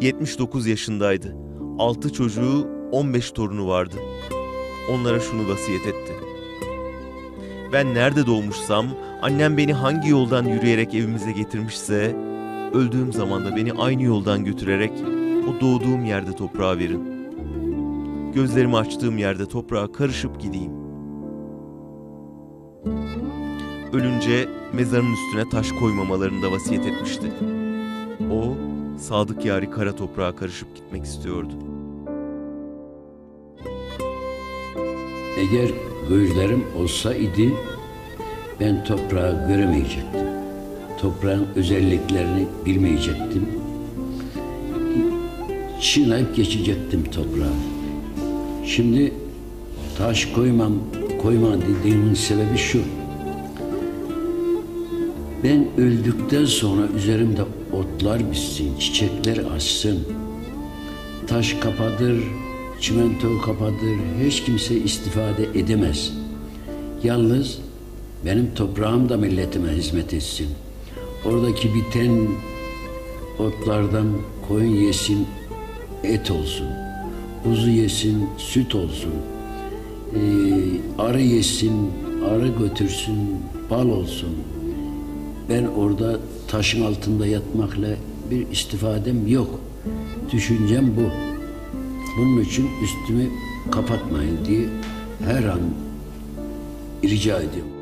79 yaşındaydı. 6 çocuğu, 15 torunu vardı. Onlara şunu vasiyet etti. Ben nerede doğmuşsam, annem beni hangi yoldan yürüyerek evimize getirmişse, öldüğüm zaman da beni aynı yoldan götürerek o doğduğum yerde toprağa verin. Gözlerimi açtığım yerde toprağa karışıp gideyim. Ölünce mezarın üstüne taş koymamalarını da vasiyet etmişti. O, sadık yari kara toprağa karışıp gitmek istiyordu. Eğer gözlerim olsa idi ben toprağı göremeyecektim. Toprağın özelliklerini bilmeyecektim. Çiğneyip geçecektim toprağı. Şimdi taş koymam, koyma dediğimin sebebi şu. Ben öldükten sonra üzerimde otlar bitsin, çiçekler açsın. Taş kapadır, çimento kapadır, hiç kimse istifade edemez. Yalnız benim toprağım da milletime hizmet etsin. Oradaki biten otlardan koyun yesin, et olsun. Kuzu yesin, süt olsun. Ee, arı yesin, arı götürsün, bal olsun. Ben orada taşın altında yatmakla bir istifadem yok. Düşüncem bu. Bunun için üstümü kapatmayın diye her an rica ediyorum.